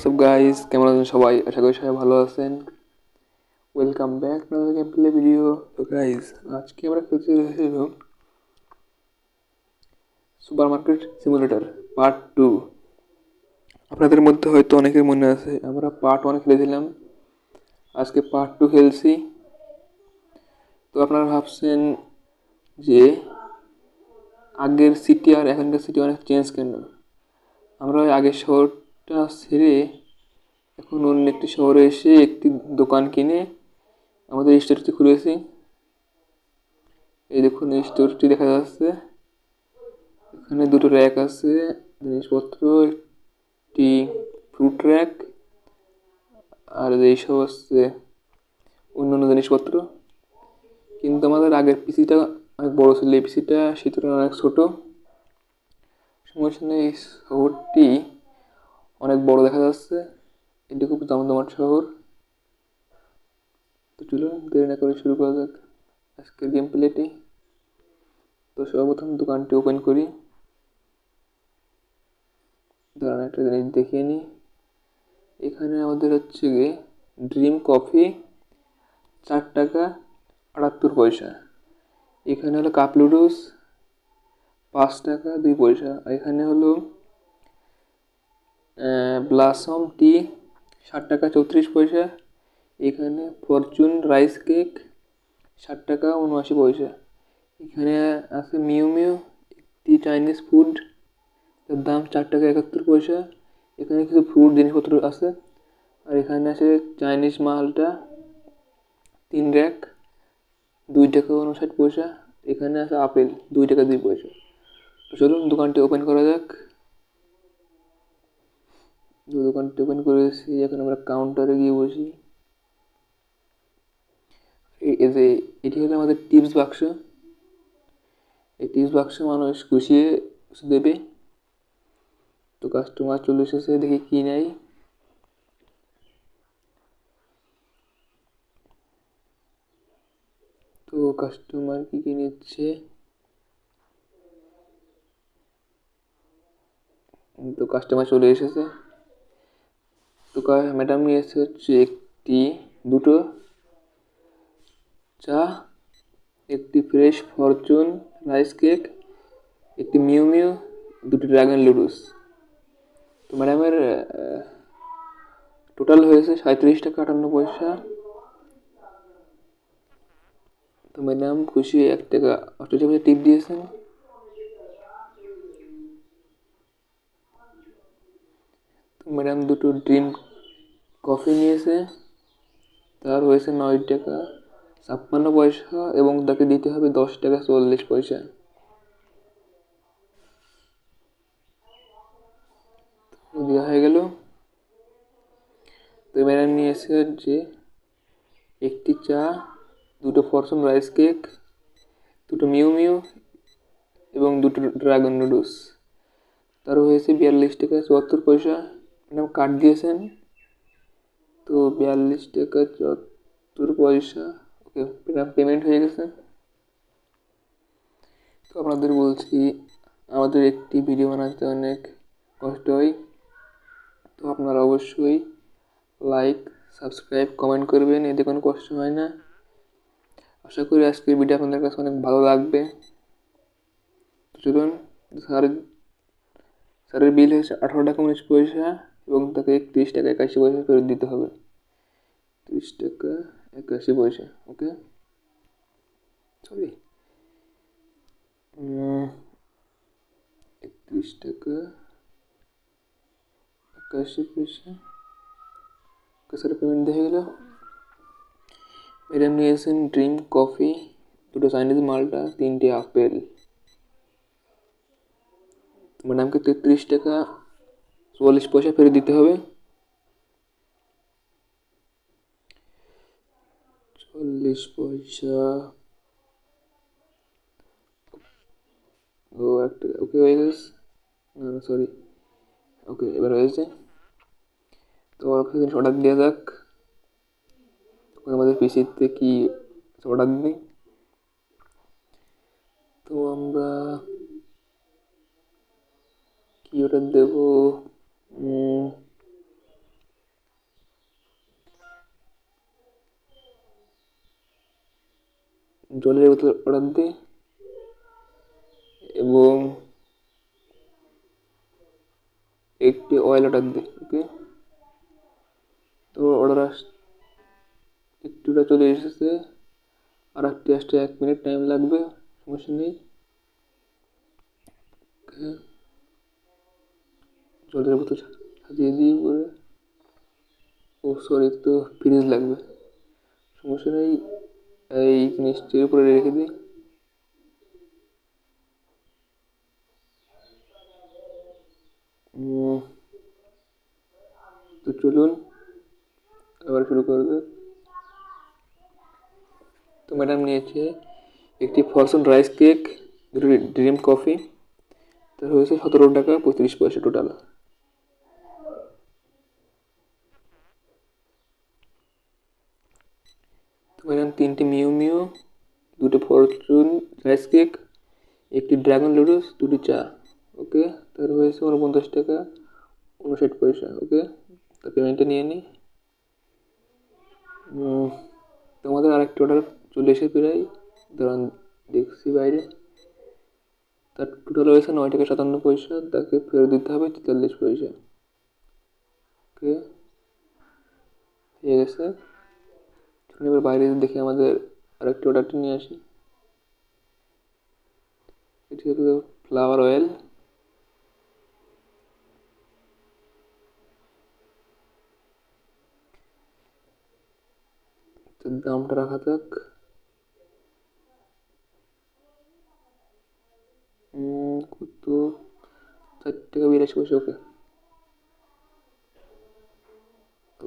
WhatsApp guys কেমন আছেন সবাই? আশা করি সবাই ভালো আছেন। ওয়েলকাম ব্যাক আমাদের গেম প্লে ভিডিও তো গাইস আজকে আমরা খেলতে এসেছিল super market simulator part two আপনাদের মধ্যে হয়তো অনেকের মনে আছে, আমরা পার্ট ওয়ান খেলেছিলাম। আজকে পার্ট টু খেলছি। তো আপনারা ভাবছেন যে আগের সিটি আর এখনকার সিটি অনেক চেঞ্জ কেন? আমরা ওই আগের শহরটা ছেড়ে এখন অন্য একটি শহরে এসে একটি দোকান কিনে আমাদের স্টোরটি খুলেছি। এই দেখুন, এই স্টোরটি দেখা যাচ্ছে। এখানে দুটো র্যাক আছে, জিনিসপত্র, একটি ফ্রুট র্যাক আর এইসব হচ্ছে অন্য অন্য জিনিসপত্র। কিন্তু আমাদের আগের পিসিটা অনেক বড় ছিল, এই পিসিটা সে অনেক ছোটো। সমস্যা নেই, এই শহরটি অনেক বড় দেখা যাচ্ছে। এটি খুব দমদমাট শহর। তো চলুন, দেরি না করে শুরু করা যাক। আজকের গেম প্লেটি তো সর্বপ্রথম দোকানটি ওপেন করি। দাঁড়ান, একটা জিনিস দেখিয়ে নিই। এখানে আমাদের হচ্ছে গিয়ে ড্রিম কফি চার টাকা, আটাত্তর পয়সা। এখানে হলো কাপ লুডুস পাঁচ টাকা, দুই পয়সা। এখানে হলো ব্লাসম টি ষাট টাকা চৌত্রিশ পয়সা। এখানে ফরচুন রাইস কেক ষাট টাকা উনআশি পয়সা। এখানে আছে মিউ মিউ একটি চাইনিজ ফুড তার দাম চার টাকা একাত্তর পয়সা। এখানে কিছু ফ্রুট জিনিসপত্র আছে। আর এখানে আছে চাইনিজ মালটা, তিন র্যাক দুই টাকা উনষাট পয়সা। এখানে আছে আপেল, দুই টাকা দুই পয়সা। চলুন দোকানটি ওপেন করা যাক। দোকানটি ওপেন করেছি এখন আমরা কাউন্টারে গিয়ে বসি। যে, এটি হলো আমাদের টিপস বাক্স এই টিপস বাক্স মানুষ খুশিয়ে দেবে। তো কাস্টমার চলে এসেছে, দেখি কি নেয়। তো কাস্টমার কি কি নিচ্ছে? তো কাস্টমার চলে এসেছে। তো ম্যাডাম নিয়ে এসে হচ্ছে একটি, দুটো, চা, একটি ফ্রেশ ফরচুন রাইস কেক, একটি মিউ মিউ, দুটি ড্রাগন লুডুস তো ম্যাডামের টোটাল হয়েছে সাঁত্রিশ টাকা আটান্ন পয়সা। তো ম্যাডাম খুশি এক টাকা অষ্টাশি পয়সা টিপ দিয়েছেন তো ম্যাডাম দুটো ড্রিম কফি নিয়েছে। তার হয়েছে নয় টাকা, ছাপ্পান্ন পয়সা এবং তাকে দিতে হবে দশ টাকা চল্লিশ পয়সা। দেওয়া হয়ে গেল। তো ম্যাডাম নিয়েছে যে একটি চা, দুটো ফরচুন রাইস কেক, দুটো মিউ মিউ এবং দুটো ড্রাগন নুডলস। তার হয়েছে বিয়াল্লিশ টাকা চুয়াত্তর পয়সা। ম্যাডাম কার্ড দিয়েছেন। তো বিয়াল্লিশ টাকা চুয়াত্তর পয়সা, ওকে পেমেন্ট হয়ে গেছে। তো আপনাদের বলছি, আমাদের একটি ভিডিও বানাতে অনেক কষ্ট হয়। তো আপনারা অবশ্যই লাইক সাবস্ক্রাইব কমেন্ট করবেন, এতে কোনো কষ্ট হয় না। আশা করি আজকের ভিডিও আপনাদের কাছে অনেক ভালো লাগবে। চলুন স্যার স্যারের বিল হয়েছে আঠারো টাকা উনিশ পয়সা। এবং তাকে তিরিশ টাকা একাশি পয়সা ফেরত দিতে হবে। তিরিশ টাকা একাশি পয়সা, ওকে? সরি একত্রিশ টাকা একাশি পয়সা। স্যার পেমেন্ট দেখে গেল। ম্যাডাম নিয়েছেন ড্রিম কফি, দুটো চাইনিজ মালটা, তিনটে আপেল। ম্যাডামকে তেত্রিশ টাকা চুয়াল্লিশ পয়সা ফেরত দিতে হবে। চল্লিশ পয়সা। ও, একটা, ওকে, হয়ে গেছে। সরি ওকে, এবার হয়েছে তো ওকে জিনিস অর্ডার দেওয়া যাক। তখন আমাদের পিসিতে কি অর্ডার দিই তো আমরা কি অর্ডার দেব? Mm. জলের বোতল ওড়ান্তে এবং একটি অয়েল ওটানতে ওকে তো অর্ডার আস একটু চলে এসেছে আর একটি আসতে এক মিনিট টাইম লাগবে সমস্যা নেই ওকে জলের বোতল সাজিয়ে দিই উপরে ও সরি তো ফ্রিজ লাগবে। সমস্যা নেই, এই জিনিসটির উপরে রেখে দিই। তো চলুন, আবার শুরু করবে তো ম্যাডাম নিয়েছে একটি ফরসন রাইস কেক, দুটো ড্রিম কফি, তার হয়েছে সতেরো টাকা পঁয়ত্রিশ পয়সা টোটাল। ম্যাডাম তিনটে মিউ মিউ, দুটো ফরচুন, রাইস কেক, একটি ড্রাগন লুডুস, দুটি চা, ওকে? তার হয়েছে উনপঞ্চাশ টাকা, উনষাট পয়সা, ওকে? তা পেমেন্টটা নিয়ে নিই তোমাদের আরেকটি অর্ডার চলে এসে প্রায়। দাঁড়ান, দেখছি বাইরে। তার টোটাল হয়েছে নয় টাকা সাতান্ন পয়সা, তাকে ফেরত দিতে হবে তেতাল্লিশ পয়সা। ওকে? গেছে। চলুন এবার বাইরে দেখে আমাদের আরেকটি অর্ডারটি নিয়ে আসি। এটি হলো ফ্লাওয়ার অয়েল দামটা রাখা থাক। কত? চার টাকা বিরাশি পয়সা ওকে তো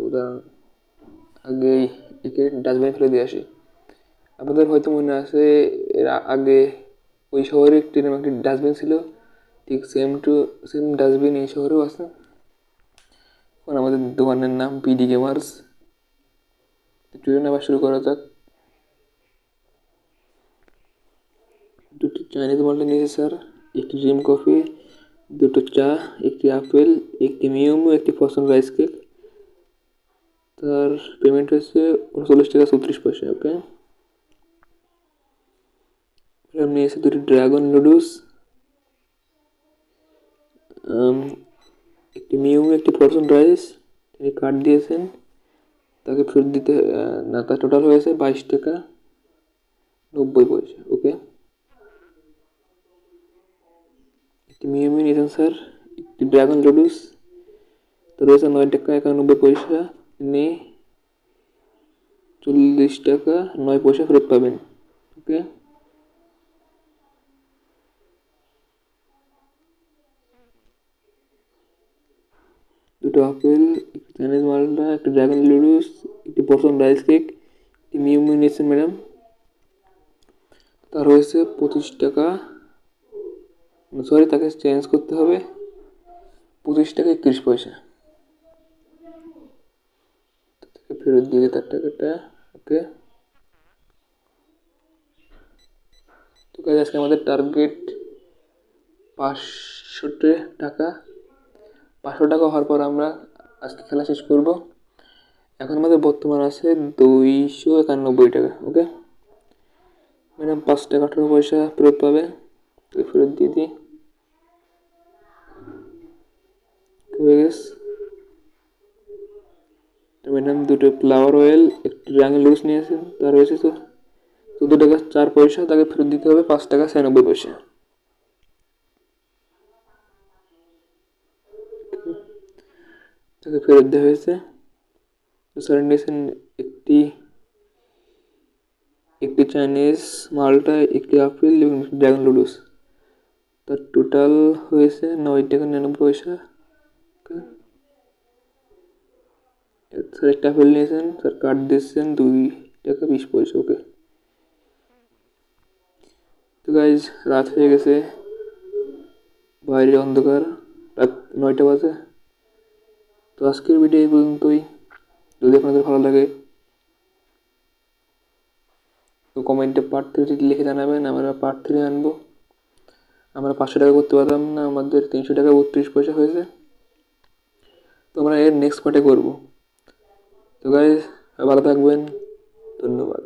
আগেই একে ডাস্টবিনে ফেলে দিয়ে আসি। আপনাদের হয়তো মনে আছে, এর আগে ওই শহরে একটি একটি ডাস্টবিন ছিল, ঠিক সেম টু সেম ডাস্টবিন এই শহরেও আছে। এখন আমাদের দোকানের নাম পিডি গেমার্স চলুন আবার শুরু করা যাক। দুটি চাইনিজ মডেল নিয়েছে স্যার একটি ড্রিম কফি দুটো চা, একটি আপেল, একটি মিউমু একটি ফসল রাইস কেক তার পেমেন্ট হচ্ছে উনচল্লিশ টাকা চৌত্রিশ পয়সা ওকে ম্যাডাম এসে দুটি ড্রাগন লুডুস একটি মিউমু একটি ফরচুন রাইস তিনি কার্ড দিয়েছেন। তাকে ফেরত দিতে না, তার টোটাল হয়েছে বাইশ টাকা নব্বই পয়সা ওকে একটি মিউমি নিয়েছেন স্যার একটি ড্রাগন লুডুস তো রয়েছে নয় টাকা একানব্বই পয়সা। তিনি চল্লিশ টাকা নয় পয়সা ফেরত পাবেন, ওকে? দুটো আপেল, একটি চাইনিজ মালটা, একটা ড্রাগন লুডুস একটি পছন্দ রাইস কেক একটি মিউমি নিয়েছেন ম্যাডাম তার হয়েছে পঁচিশ টাকা। সরি তাকে চেঞ্জ করতে হবে। পঁচিশ টাকা একত্রিশ পয়সা তো তাকে ফেরত দিয়ে তার টাকাটা, ওকে? তো কাজ আজকে আমাদের টার্গেট পাঁচশো টাকা। পাঁচশো টাকা হওয়ার পর আমরা আজকে খেলা শেষ করব। এখন আমাদের বর্তমান আছে দুইশো একানব্বই টাকা, ওকে? ম্যাডাম পাঁচ টাকা, আঠারো পয়সা ফেরত পাবে। তো ফেরত দিয়ে দিই। হয়ে গেছে? তো ম্যাডাম দুটো ফ্লাওয়ার অয়েল একটু রাঙের লুজ নিয়েছেন তার রয়েছে তো। চোদ্দ টাকা চার পয়সা, তাকে ফেরত দিতে হবে পাঁচ টাকা ছিয়ানব্বই পয়সা। তাকে ফেরত দেওয়া হয়েছে। তো স্যার নিয়েছেন একটি একটি চাইনিজ মালটা একটি আপেল এবং ড্রাগন লুডুস তার টোটাল হয়েছে নয় টাকা নিরানব্বই পয়সা. স্যার একটা আপেল নিয়েছেন। স্যার কার্ড দিয়েছেন দুই টাকা বিশ পয়সা ওকে তো গাইজ রাত হয়ে গেছে। বাইরে অন্ধকার, রাত নয়টা বাজে। তো আজকের ভিডিও এই পর্যন্তই। যদি আপনাদের ভালো লাগে, তো কমেন্টে পার্ট থ্রি লিখে জানাবেন। আমরা পার্ট থ্রি আনব। আমরা পাঁচশো টাকা করতে পারলাম না, আমাদের তিনশো টাকা বত্রিশ পয়সা হয়েছে। তো আমরা এর নেক্সট পার্টে করব। তো গাইজ ভালো থাকবেন ধন্যবাদ।